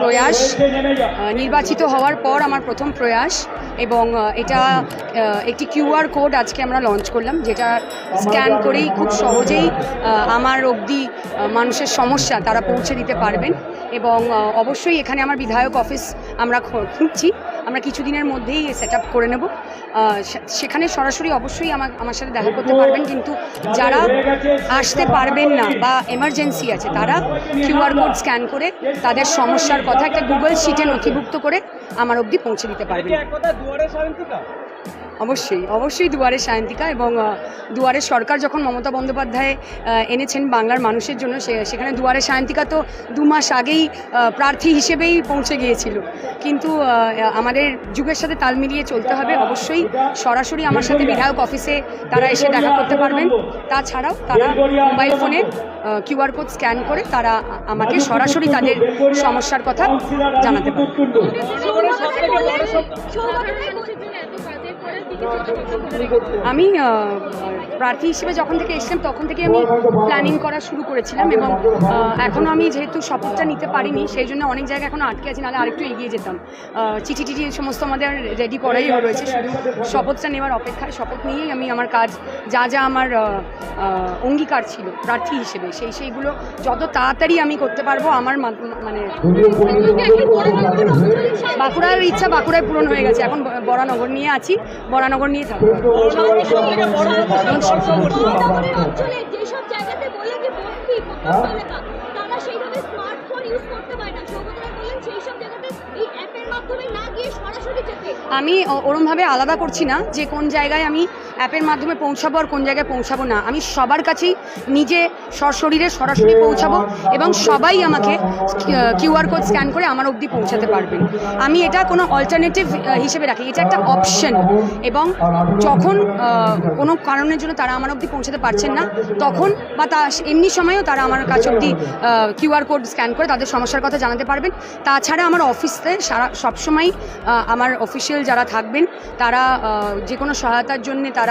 প্রয়াস নির্বাচিত হওয়ার পর আমার প্রথম প্রয়াস এবং এটা একটি কিউআর কোড আজকে আমরা লঞ্চ করলাম, যেটা স্ক্যান করেই খুব সহজেই আমার অবধি মানুষের সমস্যা তারা পৌঁছে দিতে পারবেন এবং অবশ্যই এখানে আমার বিধায়ক অফিস আমরা খুঁজছি। আমরা কিছুদিনের মধ্যেই সেট আপ করে নেব। সেখানে সরাসরি অবশ্যই আমার আমার সাথে দেখা করতে পারবেন কিন্তু যারা আসতে পারবেন না বা এমার্জেন্সি আছে তারা কিউআর কোড স্ক্যান করে তাদের সমস্যার কথা একটা গুগল শিটে নথিভুক্ত করে আমার অবধি পৌঁছে দিতে পারবেন। সায়ন্তিকা? অবশ্যই অবশ্যই দুয়ারে সায়ন্তিকা এবং দুয়ারে সরকার যখন মমতা বন্দ্যোপাধ্যায় এনেছেন বাংলার মানুষের জন্য সেখানে দুয়ারে সায়ন্তিকা তো দু মাস আগেই প্রার্থী হিসেবেই পৌঁছে গিয়েছিল। কিন্তু আহ, আমাদের যুগের সাথে তাল মিলিয়ে চলতে হবে। অবশ্যই সরাসরি আমার সাথে বিধায়ক অফিসে তারা এসে দেখা করতে পারবেন। তাছাড়াও তারা মোবাইল ফোনে কিউআর কোড স্ক্যান করে তারা আমাকে সরাসরি তাদের সমস্যার কথা জানাতে পারবে। আমি প্রার্থী হিসেবে যখন থেকে এসেছিলাম তখন থেকে আমি প্ল্যানিং করা শুরু করেছিলাম এবং এখনও আমি যেহেতু শপথটা নিতে পারিনি সেই জন্য অনেক জায়গায় এখনও আটকে আছি নাহলে আরেকটু এগিয়ে যেতাম। চিঠি টিঠি সমস্ত আমাদের রেডি করাই রয়েছে শুধু শপথটা নেওয়ার অপেক্ষায় শপথ নিয়েই আমি আমার কাজ যা যা আমার অঙ্গীকার ছিল প্রার্থী হিসেবে সেই সেইগুলো যত তাড়াতাড়ি আমি করতে পারব আমার মানে বাঁকুড়ার ইচ্ছা বাঁকুড়ায় পূরণ হয়ে গেছে এখন বরানগর নিয়ে আছি বরানগর নিয়ে থাকব। অঞ্চলে যেসব জায়গাতে বলে যে বস্তি প্রত্যন্ত এলাকা তারা সেইভাবে স্মার্টফোন ইউজ করতে পারে না। সৌগতরা বললেন সেই সব জায়গাতে এই অ্যাপের মাধ্যমে না গিয়ে সরাসরি যেতে। আমি ওরমভাবে আলাদা করছি না। যে কোন জায়গায় আমি অ্যাপের মাধ্যমে পৌঁছাবো আর কোন জায়গায় পৌঁছাবো না। আমি সবার কাছেই নিজে সশরীরে সরাসরি পৌঁছাবো এবং সবাই আমাকে কিউআর কোড স্ক্যান করে আমার অবধি পৌঁছাতে পারবেন। আমি এটা কোনো অল্টারনেটিভ হিসেবে রাখি। এটা একটা অপশন এবং যখন কোনো কারণের জন্য তারা আমার অবধি পৌঁছাতে পারছেন না, তখন বা তা এমনি সময়েও তারা আমার কাছে অবধি কিউআর কোড স্ক্যান করে তাদের সমস্যার কথা জানাতে পারবেন। তাছাড়া আমার অফিসে সারা সবসময় আমার অফিসিয়াল যারা থাকবেন, তারা যে কোনো সহায়তার জন্য তারা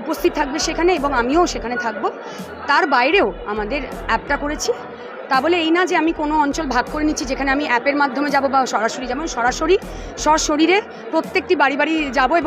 উপস্থিত থাকবে সেখানে এবং আমিও সেখানে থাকব। তার বাইরেও আমাদের অ্যাপটা করেছি। তা বলে এই না যে আমি কোনো অঞ্চল ভাগ করে নিচ্ছি, যেখানে আমি অ্যাপের মাধ্যমে যাব বা সরাসরি যেমন সরাসরি সশরীরে প্রত্যেকটি বাড়ি বাড়ি যাব এবং